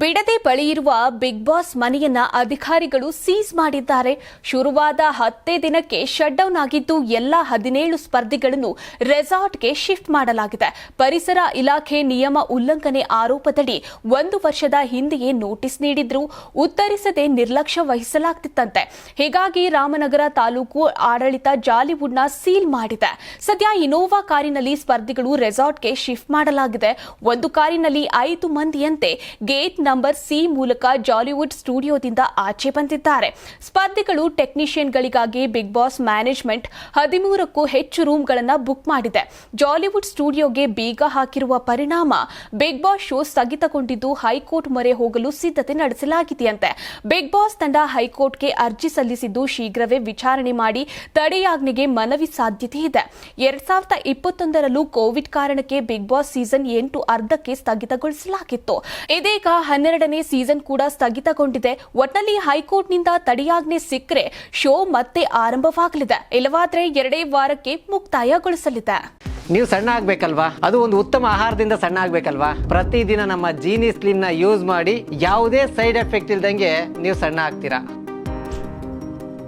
ಬಿಡದೆ ಬಳಿಯಿರುವ big boss ಮನೆಯನ್ನ ಅಧಿಕಾರಿಗಳು ಸೀಸ್ ಮಾಡಿದ್ದಾರೆ. ಶುರುವಾದ ಹತ್ತೇ ದಿನಕ್ಕೆ ಶಟ್ ಡೌನ್ ಆಗಿದ್ದು ಎಲ್ಲ ಹದಿನೇಳು ಸ್ಪರ್ಧಿಗಳನ್ನು ರೆಸಾರ್ಟ್ಗೆ ಶಿಫ್ಟ್ ಮಾಡಲಾಗಿದೆ. ಪರಿಸರ ಇಲಾಖೆ ನಿಯಮ ಉಲ್ಲಂಘನೆ ಆರೋಪದಡಿ ಒಂದು ವರ್ಷದ ಹಿಂದೆಯೇ ನೋಟಿಸ್ ನೀಡಿದ್ರು. ಉತ್ತರಿಸದೆ ನಿರ್ಲಕ್ಷ್ಯ ವಹಿಸಲಾಗ್ತಿತ್ತಂತೆ. ಹೀಗಾಗಿ ರಾಮನಗರ ತಾಲೂಕು ಆಡಳಿತ ಜಾಲಿವುಡ್ನ ಸೀಲ್ ಮಾಡಿದೆ. ಸದ್ಯ ಇನೋವಾ ಕಾರಿನಲ್ಲಿ ಸ್ಪರ್ಧಿಗಳು ರೆಸಾರ್ಟ್ಗೆ ಶಿಫ್ಟ್ ಮಾಡಲಾಗಿದೆ. ಒಂದು ಕಾರಿನಲ್ಲಿ ಐದು ಮಂದಿಯಂತೆ ಗೇಟ್ ನಂಬರ್ ಸಿ ಮೂಲಕ ಜಾಲಿವುಡ್ ಸ್ಟುಡಿಯೋದಿಂದ ಆಚೆ ಬಂದಿದ್ದಾರೆ. ಸ್ಪರ್ಧಿಗಳು ಟೆಕ್ನಿಷಿಯನ್ಗಳಿಗಾಗಿ ಬಿಗ್ ಬಾಸ್ ಮ್ಯಾನೇಜ್ಮೆಂಟ್ ಹದಿಮೂರಕ್ಕೂ ಹೆಚ್ಚು ರೂಮ್ಗಳನ್ನು ಬುಕ್ ಮಾಡಿದೆ. ಜಾಲಿವುಡ್ ಸ್ಟುಡಿಯೋಗೆ ಬೀಗ ಹಾಕಿರುವ ಪರಿಣಾಮ ಬಿಗ್ ಬಾಸ್ ಶೋ ಸ್ಥಗಿತಗೊಂಡಿದ್ದು ಹೈಕೋರ್ಟ್ ಮೊರೆ ಹೋಗಲು ಸಿದ್ಧತೆ ನಡೆಸಲಾಗಿದೆಯಂತೆ. ಬಿಗ್ ಬಾಸ್ ತಂಡ ಹೈಕೋರ್ಟ್ಗೆ ಅರ್ಜಿ ಸಲ್ಲಿಸಿದ್ದು ಶೀಘ್ರವೇ ವಿಚಾರಣೆ ಮಾಡಿ ತಡೆಯಾಜ್ಞೆಗೆ ಮನವಿ ಸಾಧ್ಯತೆ ಇದೆ. ಎರಡ್ ಸಾವಿರದ ಇಪ್ಪತ್ತೊಂದರಲ್ಲೂ ಕೋವಿಡ್ ಕಾರಣಕ್ಕೆ ಬಿಗ್ ಬಾಸ್ ಸೀಸನ್ ಎಂಟು ಅರ್ಧಕ್ಕೆ ಸ್ಥಗಿತಗೊಳಿಸಲಾಗಿತ್ತು. ಇದೀಗ ಹನ್ನೆರಡನೇ ಸೀಸನ್ ಕೂಡ ಸ್ಥಗಿತಗೊಂಡಿದೆ. ಒಟ್ನಲ್ಲಿ ಹೈಕೋರ್ಟ್ನಿಂದ ತಡೆಯಾಜ್ಞೆ ಸಿಕ್ಕರೆ ಶೋ ಮತ್ತೆ ಆರಂಭವಾಗಲಿದೆ. ಇಲ್ಲವಾದ್ರೆ ಎರಡೇ ವಾರಕ್ಕೆ ಮುಕ್ತಾಯಗೊಳಿಸಲಿದೆ. ನೀವು ಸಣ್ಣ ಆಗ್ಬೇಕಲ್ವಾ? ಅದು ಒಂದು ಉತ್ತಮ ಆಹಾರದಿಂದ ಸಣ್ಣ ಆಗ್ಬೇಕಲ್ವಾ? ಪ್ರತಿದಿನ ನಮ್ಮ ಜೀನಿ ಸ್ಲಿಮ್ನ ಯೂಸ್ ಮಾಡಿ ಯಾವುದೇ ಸೈಡ್ ಎಫೆಕ್ಟ್ ಇಲ್ದಂಗೆ ನೀವು ಸಣ್ಣ ಆಗ್ತೀರಾ?